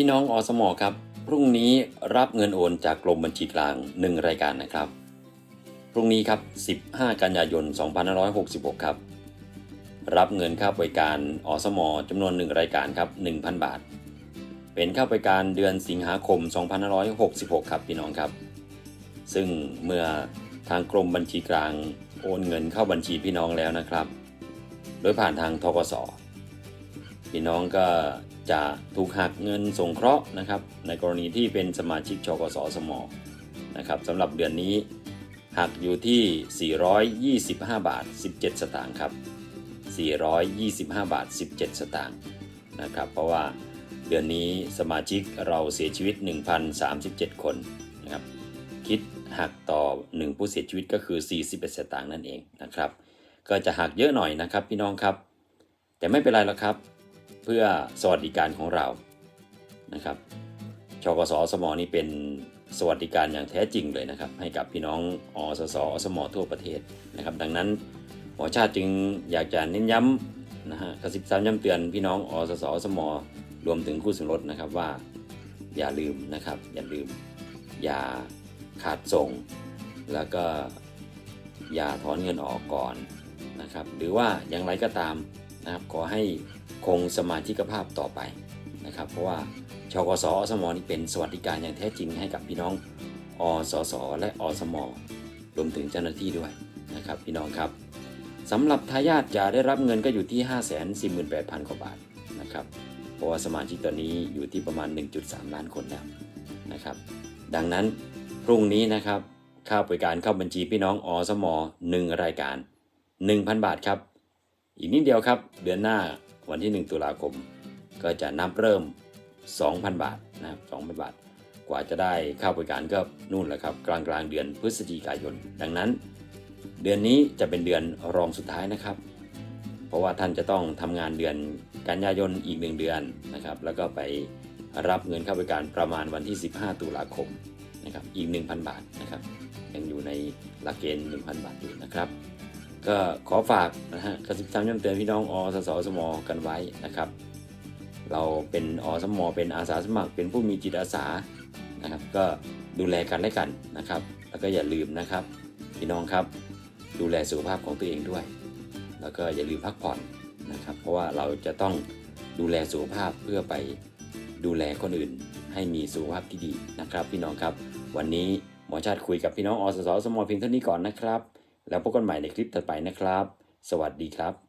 พี่น้องอสมอครับ พรุ่งนี้รับเงินโอนจากกรมบัญชีกลาง 1 รายการนะครับ พรุ่งนี้ครับ 15 กันยายน 2566 ครับ รับเงินค่าบริการอสมอจำนวน 1 รายการครับ 1,000 บาท เป็นค่าบริการเดือนสิงหาคม 2566 ครับพี่น้องครับ ซึ่งเมื่อทางกรมบัญชีกลางโอนเงินเข้าบัญชีพี่น้องแล้วนะครับ โดยผ่านทางทกสพี่น้องก็ จะถูกหักเงินสงเคราะห์นะครับ ในกรณีที่เป็นสมาชิกชกสสมนะครับสำหรับเดือนนี้หักอยู่ที่ 425 บาท 17 สตางค์ครับ 425 บาท 17 สตางค์นะครับ เพราะว่าเดือนนี้สมาชิกเราเสียชีวิต 1,037 คนนะครับ คิดหักต่อ 1 ผู้เสียชีวิตก็คือ 41 สตางค์นั่นเองนะครับ ก็จะหักเยอะหน่อยนะครับพี่น้องครับ แต่ไม่เป็นไรหรอกครับ เพื่อสวัสดิการของเรานะครับชกสสมนี่เป็นสวัสดิการอย่างแท้จริงเลยนะครับ ให้กับพี่น้องอสสอสมทั่วประเทศนะครับ ดังนั้นหมอชาติจึงอยากจะเน้นย้ำนะฮะกระสิบซ้ำย้ำเตือนพี่น้องอสสอสมรวมถึงคู่สมรสนะครับว่า อย่าลืมนะครับ อย่าลืม อย่าขาดส่ง แล้วก็อย่าถอนเงินออกก่อนนะครับ หรือว่าอย่างไรก็ตาม นะครับขอให้คงสมาชิกภาพต่อไปนะครับ เพราะว่าชกสอสมนี่เป็นสวัสดิการอย่างแท้จริงให้กับพี่น้องอสสและอสมรวมถึงเจ้าหน้าที่ด้วยนะครับพี่น้องครับสำหรับทายาทจะได้รับเงินก็อยู่ที่ 5 4 8 0 0 0 กว่าบาทนะครับเพราะว่าสมาชิกตอนนี้อยู่ที่ประมาณ 1.3 ล้านคนแล้วนะครับ ดังนั้นพรุ่งนี้นะครับค่าบริการเข้าบัญชีพี่น้องอสม 1 รายการ 1,000 บาทครับ อีกนิดเดียวครับ เดือนหน้าวันที่ 1 ตุลาคม ก็จะนับเริ่ม 2,000 บาทนะครับ2,000 บาท กว่าจะได้ค่าบริการก็นู่นแหละครับ กลางกลางเดือนพฤศจิกายน ดังนั้น เดือนนี้จะเป็นเดือนรองสุดท้ายนะครับ เพราะว่าท่านจะต้องทำงานเดือนกันยายนอีกหนึ่งเดือนนะครับ แล้วก็ไปรับเงินค่าบริการประมาณวันที่ 15 ตุลาคมนะครับอีก 1,000 บาทนะครับยังอยู่ในหลักเกณฑ์ 1,000 บาทอยู่นะครับ ก็ขอฝากนะฮะกระสิบซ้ำย้ำเตือนพี่น้องอสสสมกันไว้นะครับ เราเป็นอสมเป็นอาสาสมัคร เป็นผู้มีจิตอาสานะครับ ก็ดูแลกันและกันนะครับ แล้วก็อย่าลืมนะครับ พี่น้องครับ ดูแลสุขภาพของตัวเองด้วย แล้วก็อย่าลืมพักผ่อนนะครับ เพราะว่าเราจะต้องดูแลสุขภาพเพื่อไปดูแลคนอื่นให้มีสุขภาพที่ดีนะครับ พี่น้องครับ วันนี้หมอชาติคุยกับพี่น้องอสสสมเพียงเท่านี้ก่อนนะครับ แล้วพบกันใหม่ในคลิปถัดไปนะครับ สวัสดีครับ